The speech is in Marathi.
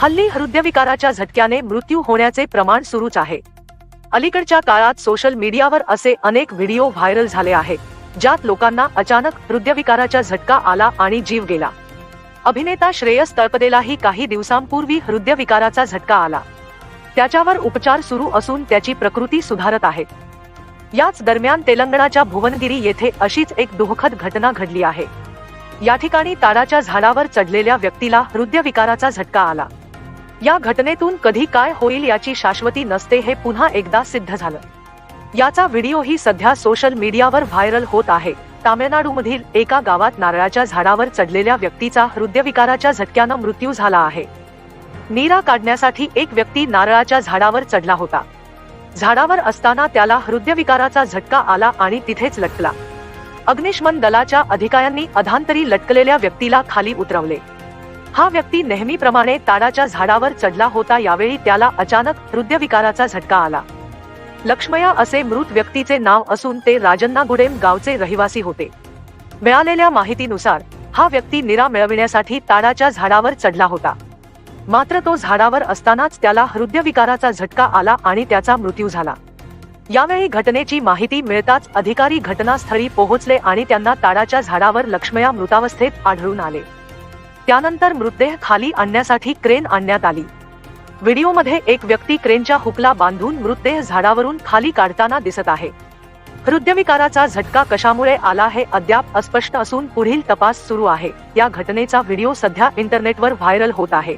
हल्ली हृदयविकाराच्या झटक्याने मृत्यू होण्याचे प्रमाण सुरूच आहे. अलीकडच्या काळात सोशल मीडियावर असे अनेक व्हिडिओ व्हायरल झाले आहेत ज्यात लोकांना अचानक हृदयविकाराचा झटका आला आणि जीव गेला. अभिनेता श्रेयस तळपदेलाही काही दिवसांपूर्वी हृदयविकाराचा झटका आला. त्याच्यावर उपचार सुरू असून त्याची प्रकृती सुधारत आहे. याच दरम्यान तेलंगणाच्या भुवनगिरी येथे अशीच एक दुःखद घटना घडली आहे. या ठिकाणी ताडाच्या झाडावर चढलेल्या व्यक्तीला हृदयविकाराचा झटका आला. या घटनेतून कधी काय होईल याची शाश्वती नसते हे पुन्हा एकदा सिद्ध झालं. याचा व्हिडिओही सध्या सोशल मीडियावर व्हायरल होत आहे. तामिळनाडूमधील एका गावात नारळाच्या झाडावर चढलेल्या व्यक्तीचा हृदयविकाराच्या झटक्यानं मृत्यू झाला आहे. नीरा काढण्यासाठी एक व्यक्ती नारळाच्या झाडावर चढला होता. झाडावर असताना त्याला हृदयविकाराचा झटका आला आणि तिथेच लटकला. अग्निशमन दलाच्या अधिकाऱ्यांनी अधांतरी लटकलेल्या व्यक्तीला खाली उतरवले. हा व्यक्ती नेहमीप्रमाणे ताडाच्या झाडावर चढला होता यावेळी त्याला अचानक हृदयविकाराचा झटका आला. लक्ष्मया असे मृत व्यक्तीचे नाव असून ते राजन्ना गुडेम गावचे रहिवासी होते. मिळालेल्या माहितीनुसार हा व्यक्ती निरा मिळविण्यासाठी ताडाच्या झाडावर चढला होता. मात्र तो झाडावर असतानाच त्याला हृदयविकाराचा झटका आला आणि त्याचा मृत्यू झाला. यावेळी घटनेची माहिती मिळताच अधिकारी घटनास्थळी पोहोचले आणि त्यांना ताडाच्या झाडावर लक्ष्मया मृतावस्थेत आढळून आले. त्यानंतर मृतदेह खाली आणण्यासाठी क्रेन आणण्यात आली. व्हिडिओमध्ये एक व्यक्ती क्रेनच्या हुकला बांधून मृतदेह झाडावरून खाली काढताना दिसत आहे. हृदयविकाराचा झटका कशामुळे आला हे अद्याप अस्पष्ट असून पुढील तपास सुरू आहे. या घटनेचा व्हिडिओ सध्या इंटरनेटवर व्हायरल होत आहे.